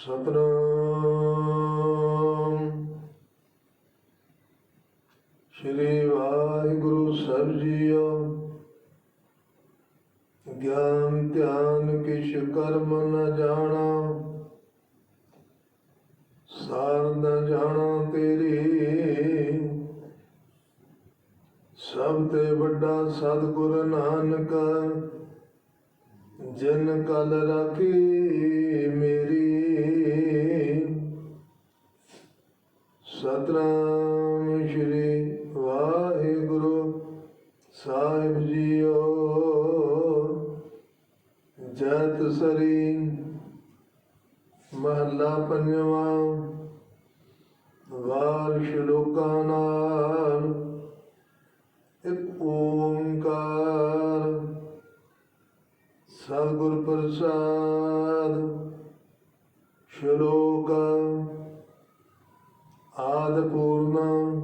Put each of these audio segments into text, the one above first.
ਸਤਨਾਮ। ਸ਼੍ਰੀ ਵਾਹਿਗੁਰੂ ਸਾਹਿਬ ਜੀਓ, ਗਿਆਨ ਧਿਆਨ ਕਿਛ ਕਰਮ ਨ ਜਾਣਾ, ਸਾਰ ਨ ਜਾਣਾ ਤੇਰੀ। ਸਭ ਤੇ ਵੱਡਾ ਸਤਿਗੁਰ ਨਾਨਕ, ਜਨ ਕਲ ਰਾਖੀ ਮੇਰੀ। ਸਤਨਾਮ ਸ਼੍ਰੀ ਵਾਹਿਗੁਰੂ ਸਾਹਿਬ ਜੀਓ। ਜਤ ਸਰੀ ਮਹੱਲਾ ਪੰਜਵਾਂ ਵਾਰ ਸ਼ਲੋਕਾਂ ਨਾਲ ਇੱਕ ਓੰਕਾਰ, ਸਤਿਗੁਰ ਪ੍ਰਸਾਦ, ਸ਼ਲੋਕ ਆਦ ਪੂਰਨ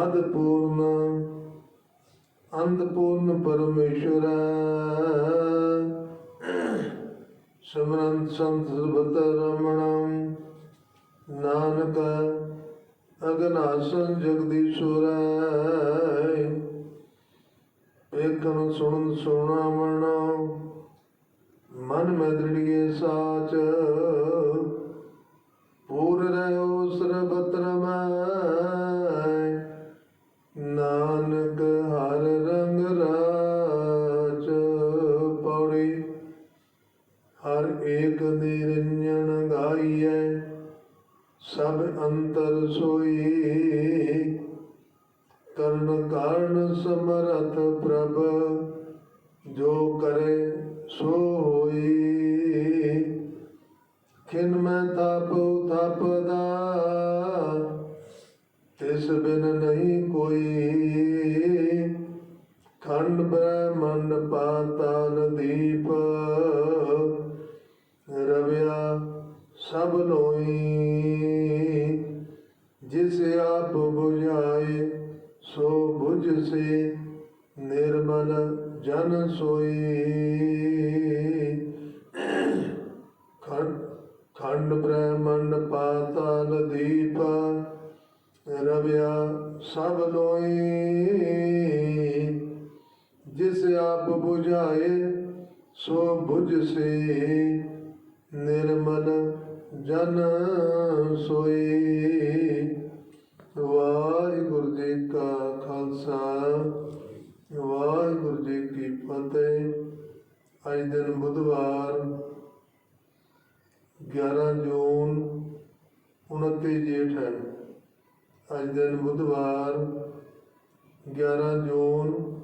ਮਦ ਪੂਰਨ ਅੰਤ ਪੂਰਨ ਪਰਮੇਸ਼ਰ ਸਿਮਰਨ ਸੰਤ ਸਰਬਤ ਰਮਣੰ, ਨਾਨਕ ਅਗਨਾਸਨ ਜਗਦੀਸ਼ਵਰ। ਏਕਨ ਸੁਣਨ ਸੋਣਾ ਮਣਾ ਮਨ ਮੈਂ ਦ੍ਰਿੜੀਏ ਸਾਚ। ਨਾਨਕ ਹਰ ਰੰਗ ਰਾਚ ਪੌੜੀ, ਹਰ ਏਕ ਨਿਰੰਜਨ ਗਾਈਐ, ਸਭ ਅੰਤਰ ਸੋਈ। ਕਰਨ ਕਾਰਨ ਸਮਰਥ ਪ੍ਰਭ, ਜੋ ਕਰੇ ਸੋ ਹੋਈ। ਖਿਨ ਮੈਂ ਤਪ ਤਪਦਾ ਤਿਸ ਬਿਨ ਨਹੀਂ ਕੋਈ ਖੰਡ ਬ੍ਰਹਮੰਡ ਪਾਤਾਲ ਦੀਪ ਰਵਿਆ ਸਭ ਲੋਈ ਜਿਸ ਆਪ ਬੁਝਾਏ, ਸੋ 부ਝ ਸੇ ਨਿਰਮਲ ਜਨ ਸੋਈ। ਰਵਿਆ ਸਭ ਲੋਈ। ਜਿਸ ਆਪ 부ਝਾਏ ਸੋ 부ਝ ਸੇ। ਨਿਰਮਲ ਜਨ ਸੋਈ। ਵਾਹਿਗੁਰੂ ਜੀ ਕਾ ਖਾਲਸਾ, ਵਾਹਿਗੁਰੂ ਜੀ ਕੀ ਫਤਿਹ। ਅੱਜ ਦਿਨ ਬੁੱਧਵਾਰ 11 ਜੂਨ 29 ਜੇਠ ਹੈ। ਅੱਜ ਦਿਨ ਬੁੱਧਵਾਰ 11 ਜੂਨ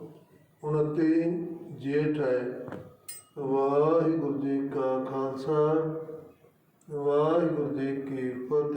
29 ਜੇਠ ਹੈ। ਵਾਹਿਗੁਰੂ ਜੀ ਕਾ ਖਾਲਸਾ, ਵਾਹਿਗੁਰੂ ਜੀ ਕੀ ਫਤਿਹ।